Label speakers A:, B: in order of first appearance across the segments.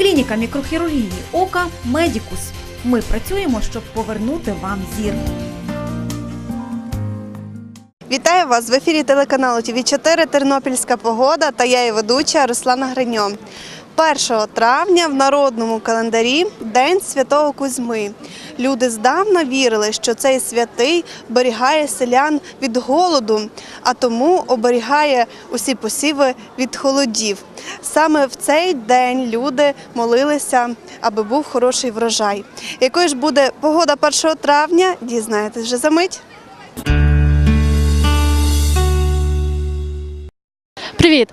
A: Клініка мікрохірургії ока Медікус. Ми працюємо, щоб повернути вам зір.
B: Вітаю вас в ефірі телеканалу ТВ 4 Тернопільська погода та я її ведуча Руслана Гриньо. 1 травня в народному календарі День Святого Кузьми. Люди здавна вірили, що цей святий берігає селян від голоду, а тому оберігає усі посіви від холодів. Саме в цей день люди молилися, аби був хороший врожай. Якою ж буде погода 1 травня, дізнаєтесь вже за мить.
C: Привіт!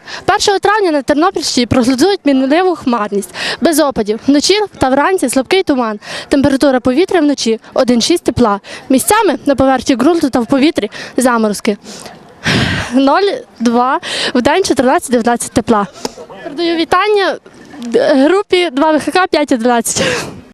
C: 1 травня на Тернопільщині прогнозують мінливу хмарність. Без опадів. Вночі та вранці слабкий туман. Температура повітря вночі 1,6 тепла. Місцями на поверхні ґрунту та в повітрі заморозки. 0,2 в день 14-19 тепла. Передаю вітання е, групі 2 ВХК 5.11.
D: В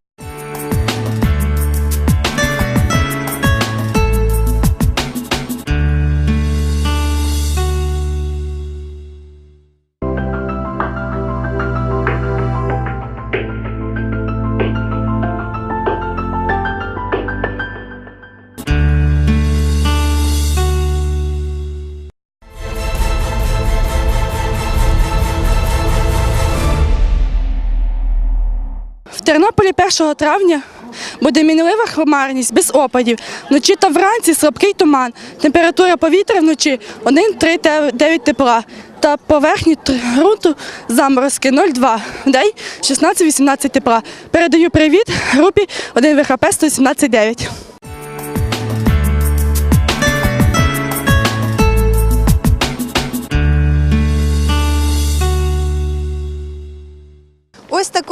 D: Тернополі 1 травня буде мінлива хмарність без опадів. Вночі та вранці слабкий туман. Температура повітря вночі 1-3-9 тепла. Та поверхні грунту заморозки 0,2. В день 16-18 тепла. Передаю привіт групі 1 ВХП 117.9.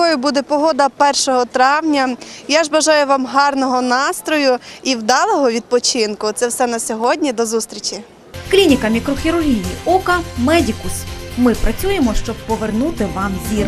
B: такою буде погода 1 травня. Я ж бажаю вам гарного настрою і вдалого відпочинку. Це все на сьогодні. До зустрічі.
A: Клініка мікрохірургії ока Медікус. Ми працюємо, щоб повернути вам зір.